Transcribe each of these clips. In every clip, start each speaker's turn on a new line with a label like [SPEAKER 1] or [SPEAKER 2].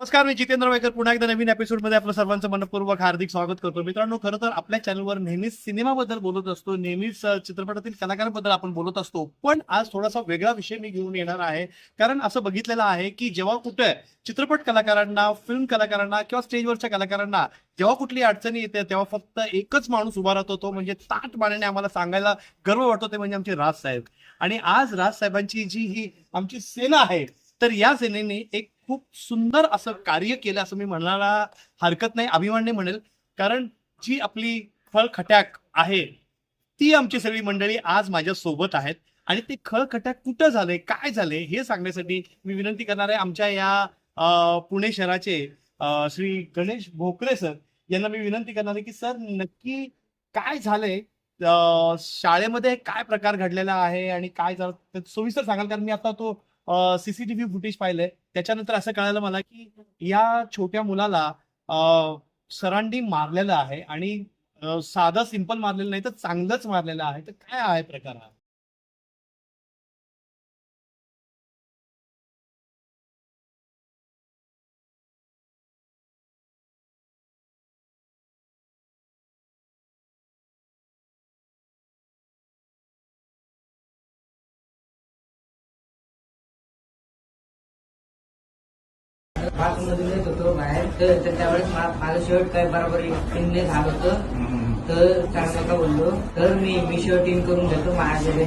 [SPEAKER 1] नमस्कार मी जितेंद्र वायकर पुन्हा एकदा नवीन एपिसोडमध्ये आपलं सर्वांचं मनपूर्वक हार्दिक स्वागत करतो. मित्रांनो खरं तर आपल्या चॅनलवर नेहमीच सिनेमाबद्दल बोलत असतो नेहमीच चित्रपटातील कलाकारांबद्दल आपण बोलत असतो. पण आज थोडासा वेगळा विषय मी घेऊन येणार आहे. कारण असं बघितलेलं आहे की जेव्हा कुठे चित्रपट कलाकारांना फिल्म कलाकारांना किंवा स्टेजवरच्या कलाकारांना जेव्हा कुठली अडचणी येते तेव्हा फक्त एकच माणूस उभा राहतो तो म्हणजे ताट मानेने आम्हाला सांगायला गर्व वाटतो ते म्हणजे आमचे राज साहेब. आणि आज राज साहेबांची जी ही आमची सेना आहे तर या सेनेने एक खूप सुंदर असं कार्य केलं असं मी म्हणायला हरकत नाही. अभिमानने म्हणेल. कारण जी आपली खळखट्याक आहे ती आमची सगळी मंडळी आज माझ्या सोबत आहेत. आणि ते खळखट्याक कुठं झालंय काय झालंय हे सांगण्यासाठी मी विनंती करणार आहे. आमच्या या पुणे शहराचे श्री गणेश भोकरे सर यांना मी विनंती करणार आहे की सर नक्की काय झालंय शाळेमध्ये काय प्रकार घडलेला आहे? आणि काय झालं सोयीस्तर सांगाल कारण मी आता तो सीसीटीव्ही फुटेज पाहिलंय. त्याच्यानंतर असं कळालं मला की या छोट्या मुलाला सरांडी सरांनी मारलेलं आहे आणि साधं सिंपल मारलेलं नाही तर चांगलंच मारलेलं आहे. तर काय आहे प्रकार हा?
[SPEAKER 2] बाथरूममध्ये येत होतो बाहेर. तर त्यावेळेस मा- माझं शर्ट काय बरोबर इनने झालं होतं. तर चांगलं का बोललो? तर मी मी शर्ट इन करून घेतो माझ्याकडे.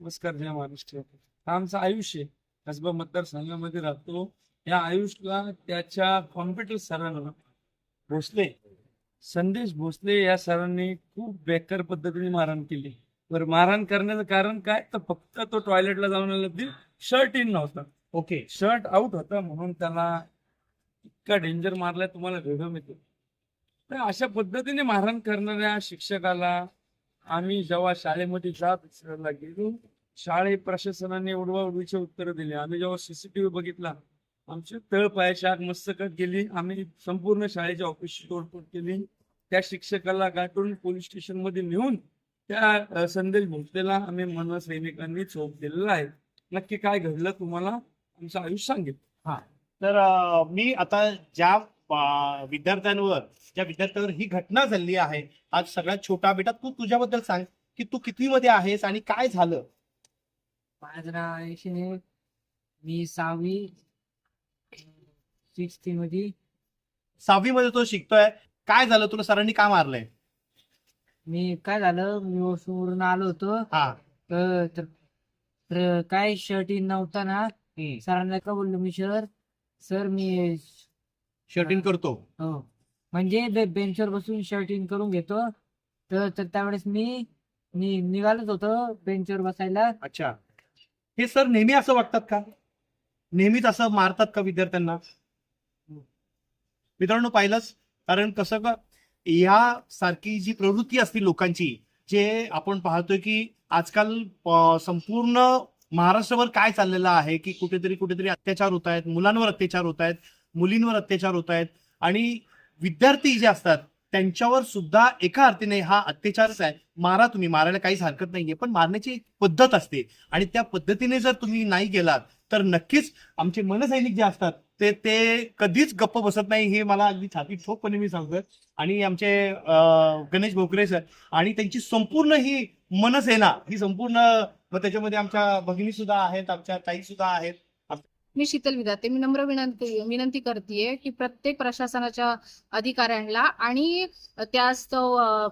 [SPEAKER 3] नमस्कार जय महाराष्ट्र आमचं आयुष्य आहे. कसबा मतदारसंघामध्ये राहतो. या आयुषला त्याच्या कॉम्प्युटर सरांना भोसले संदेश भोसले या सरांनी खूप बेकार पद्धतीने मारहाण केली. बरं मारहाण करण्याचं कारण काय? तर फक्त तो टॉयलेटला जाऊन आला शर्ट इन नव्हता.
[SPEAKER 1] ओके
[SPEAKER 3] शर्ट आउट होता म्हणून त्याला इतका डेंजर मारलाय तुम्हाला घडम मिळतो तर अशा पद्धतीने मारहाण करणाऱ्या शिक्षकाला आम्ही जेव्हा शाळेमध्ये जात विचारायला गेलो शाळे प्रशासनाने उडवा उडवीचे उत्तर दिले. आम्ही जेव्हा सीसीटीव्ही बघितला आमची तळपायाची आग मस्तकात गेली. आम्ही संपूर्ण शाळेच्या ऑफिसची तोडफोड केली. त्या शिक्षकाला गाठून पोलीस स्टेशनमध्ये नेऊन त्या संदेश भोसलेला आम्ही मनसैनिकांनी चोप दिलेला आहे. नक्की काय घडलं तुम्हाला आमचं आयुष्य सांगेल.
[SPEAKER 1] तर मी आता ज्या विद्यार्थ्यांवर ज्या विद्यार्थ्यांवर ही घटना झाली आहे आज सगळ्यात छोटा बेटा तू तुझ्याबद्दल सांग की तू कितवी मध्ये आहेस आणि काय झालं?
[SPEAKER 2] माझं नाव आयुष आहे मी सहावी सिक्स्थमध्ये
[SPEAKER 1] सहावी मध्ये तो शिकतोय. काय झालं? तुला सरांनी का मारलंय?
[SPEAKER 2] मी काय झालं? मी वसूवरून आलो होतो.
[SPEAKER 1] हा.
[SPEAKER 2] तर तर- तर काय शर्ट इन नव्हता ना?
[SPEAKER 1] हम्म.
[SPEAKER 2] सरांना का बोललो मी सर सर मी
[SPEAKER 1] शर्टिंग करतो.
[SPEAKER 2] हो. म्हणजे बेंचवर बसून शर्ट इन करून घेतो. तर तर त्यावेळेस मी मी निघालोच होतो बेंचवर बसायला.
[SPEAKER 1] अच्छा. हे सर नेहमी असं वागतात का? नेहमीच असं मारतात का विद्यार्थ्यांना? मित्रांनो पाहिलंच. कारण कसं का या सारखी जी प्रवृत्ती असते लोकांची जे आपण पाहतोय की आजकाल संपूर्ण महाराष्ट्रभर काय चाललेलं आहे की कुठेतरी कुठेतरी अत्याचार होत आहेत मुलांवर अत्याचार होत आहेत मुलींवर अत्याचार होत आहेत आणि विद्यार्थी जे असतात त्यांच्यावर सुद्धा एका अर्थीने हा अत्याचारच आहे. मारा तुम्ही मारायला काहीच हरकत नाहीये पण मारण्याची एक पद्धत असते आणि त्या पद्धतीने जर तुम्ही नाही गेलात तर नक्कीच आमचे मनसैनिक जे असतात ते ते कधीच गप्प बसत नाही हे मला अगदी छाती ठोकपणे मी सांगतोय. आणि आमचे गणेश भोकरे सर आणि त्यांची संपूर्ण ही मनसेना ही संपूर्ण मग त्याच्यामध्ये आमच्या भगिनी सुद्धा आहेत आमच्या ताई सुद्धा आहेत.
[SPEAKER 4] मी शीतल विधाते मी नम्र विनंती विनंती करते की प्रत्येक प्रशासनाच्या अधिकाऱ्यांना आणि त्याच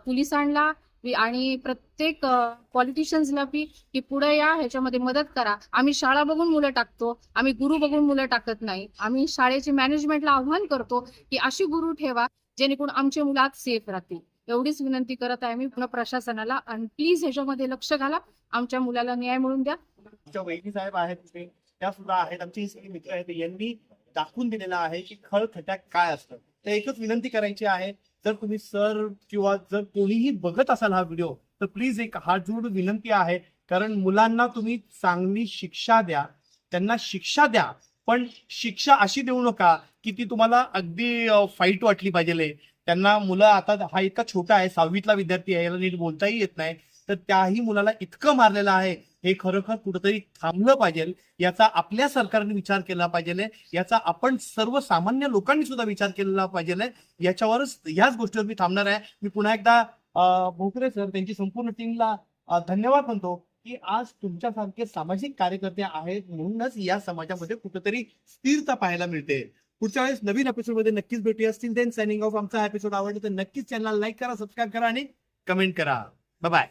[SPEAKER 4] पोलिसांना आणि प्रत्येक पॉलिटिशियन्सला बी की पुढे या ह्याच्यामध्ये मदत करा. आम्ही शाळा बघून मुलं टाकतो आम्ही गुरु बघून मुलं टाकत नाही. आम्ही शाळेचे मॅनेजमेंटला आव्हान करतो की अशी गुरु ठेवा जेणेकरून आमचे मुलं आज सेफ राहतील. एवढीच विनंती करत आहे मी पुन्हा प्रशासनाला. आणि प्लीज ह्याच्यामध्ये लक्ष घाला. आमच्या मुलाला न्याय मिळून द्या.
[SPEAKER 1] आमच्या वहिनी साहेब आहेत त्या सुद्धा आहेत. आमचे सगळे मित्र आहेत. यांनी दाखवून दिलेलं आहे की खळ खट्याक काय असतं. तर एकच विनंती करायची आहे. जर तुम्ही सर किंवा जर कोणीही बघत असाल हा व्हिडिओ तर प्लीज एक हात जोडून विनंती आहे. कारण मुलांना तुम्ही चांगली शिक्षा द्या. त्यांना शिक्षा द्या. पण शिक्षा अशी देऊ नका की ती तुम्हाला अगदी फाईट वाटली पाहिजे. त्यांना मुलं आता हा इतका छोटा आहे सहावीतला विद्यार्थी आहे याला नीट बोलताही येत नाही. तर त्याही मुलाला इतकं मारलेलं आहे हे खरोखर कुठंतरी थांबलं पाहिजे. याचा आपल्या सरकारने विचार केला पाहिजे. याचा आपण सर्वसामान्य लोकांनी सुद्धा विचार केला पाहिजे. याच्यावरच ह्याच गोष्टीवर मी थांबणार आहे. मी पुन्हा एकदा भोकरे सर त्यांची संपूर्ण टीमला धन्यवाद म्हणतो की आज तुमच्यासारखे सामाजिक कार्यकर्ते आहेत म्हणूनच या समाजामध्ये कुठेतरी स्थिरता पाहायला मिळते. पुढच्या वेळेस नवीन एपिसोडमध्ये नक्कीच भेटूया. असतील देन सायनिंग ऑफ आमचा एपिसोड आवडला तर नक्कीच चॅनल लाईक करा सबस्क्राईब करा आणि कमेंट करा. बाय